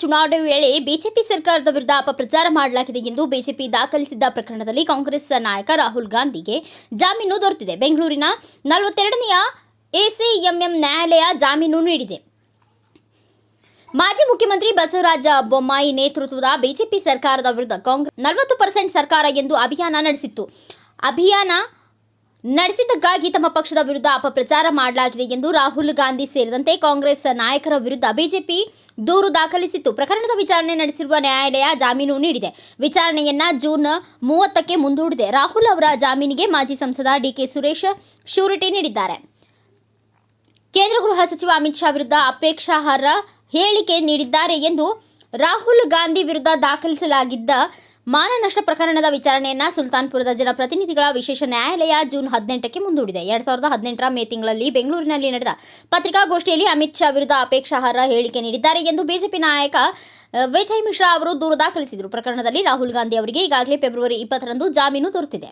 ಚುನಾವಣೆ ವೇಳೆ ಬಿಜೆಪಿ ಸರ್ಕಾರದ ವಿರುದ್ಧ ಅಪಪ್ರಚಾರ ಮಾಡಲಾಗಿದೆ ಎಂದು ಬಿಜೆಪಿ ದಾಖಲಿಸಿದ್ದ ಪ್ರಕರಣದಲ್ಲಿ ಕಾಂಗ್ರೆಸ್ ನಾಯಕ ರಾಹುಲ್ ಗಾಂಧಿಗೆ ಜಾಮೀನು ದೊರೆತಿದೆ. ಬೆಂಗಳೂರಿನ ನಲವತ್ತೆರಡನೆಯ ಎಸಿಎಂಎಂ ನ್ಯಾಯಾಲಯ ಜಾಮೀನು ನೀಡಿದೆ. ಮಾಜಿ ಮುಖ್ಯಮಂತ್ರಿ ಬಸವರಾಜ ಬೊಮ್ಮಾಯಿ ನೇತೃತ್ವದ ಬಿಜೆಪಿ ಸರ್ಕಾರದ ವಿರುದ್ಧ ಕಾಂಗ್ರೆಸ್ ನಲವತ್ತು ಪರ್ಸೆಂಟ್ ಸರ್ಕಾರ ಎಂದು ಅಭಿಯಾನ ನಡೆಸಿತ್ತು. ಅಭಿಯಾನ ನಡೆಸಿದ್ದಕ್ಕಾಗಿ ತಮ್ಮ ಪಕ್ಷದ ವಿರುದ್ಧ ಅಪಪ್ರಚಾರ ಮಾಡಲಾಗಿದೆ ಎಂದು ರಾಹುಲ್ ಗಾಂಧಿ ಸೇರಿದಂತೆ ಕಾಂಗ್ರೆಸ್ ನಾಯಕರ ವಿರುದ್ಧ ಬಿಜೆಪಿ ದೂರು ದಾಖಲಿಸಿತ್ತು. ಪ್ರಕರಣದ ವಿಚಾರಣೆ ನಡೆಸಿರುವ ನ್ಯಾಯಾಲಯ ಜಾಮೀನು ನೀಡಿದೆ. ವಿಚಾರಣೆಯನ್ನ ಜೂನ್ ಮೂವತ್ತಕ್ಕೆ ಮುಂದೂಡಿದೆ. ರಾಹುಲ್ ಅವರ ಜಾಮೀನಿಗೆ ಮಾಜಿ ಸಂಸದ ಡಿಕೆ ಸುರೇಶ್ ಶ್ಯೂರಿಟಿ ನೀಡಿದ್ದಾರೆ. ಕೇಂದ್ರ ಗೃಹ ಸಚಿವ ಅಮಿತ್ ಶಾ ವಿರುದ್ಧ ಅಪೇಕ್ಷಾರ್ಹ ಹೇಳಿಕೆ ನೀಡಿದ್ದಾರೆ ಎಂದು ರಾಹುಲ್ ಗಾಂಧಿ ವಿರುದ್ಧ ದಾಖಲಿಸಲಾಗಿದ್ದ ಮಾನನಷ್ಟ ಪ್ರಕರಣದ ವಿಚಾರಣೆಯನ್ನ ಸುಲ್ತಾನ್ಪುರದ ಜನಪ್ರತಿನಿಧಿಗಳ ವಿಶೇಷ ನ್ಯಾಯಾಲಯ ಜೂನ್ ಹದಿನೆಂಟಕ್ಕೆ ಮುಂದೂಡಿದೆ. ಎರಡ್ ಸಾವಿರದ ಹದಿನೆಂಟರ ಮೇ ತಿಂಗಳಲ್ಲಿ ಬೆಂಗಳೂರಿನಲ್ಲಿ ನಡೆದ ಪತ್ರಿಕಾಗೋಷ್ಠಿಯಲ್ಲಿ ಅಮಿತ್ ಶಾ ವಿರುದ್ಧ ಅಪೇಕ್ಷಾರ್ಹ ಹೇಳಿಕೆ ನೀಡಿದ್ದಾರೆ ಎಂದು ಬಿಜೆಪಿ ನಾಯಕ ವಿಜಯ್ ಮಿಶ್ರಾ ಅವರು ದೂರು ದಾಖಲಿಸಿದರು. ಪ್ರಕರಣದಲ್ಲಿ ರಾಹುಲ್ ಗಾಂಧಿ ಅವರಿಗೆ ಈಗಾಗಲೇ ಫೆಬ್ರವರಿ ಇಪ್ಪತ್ತರಂದು ಜಾಮೀನು ದೊರೆತಿದೆ.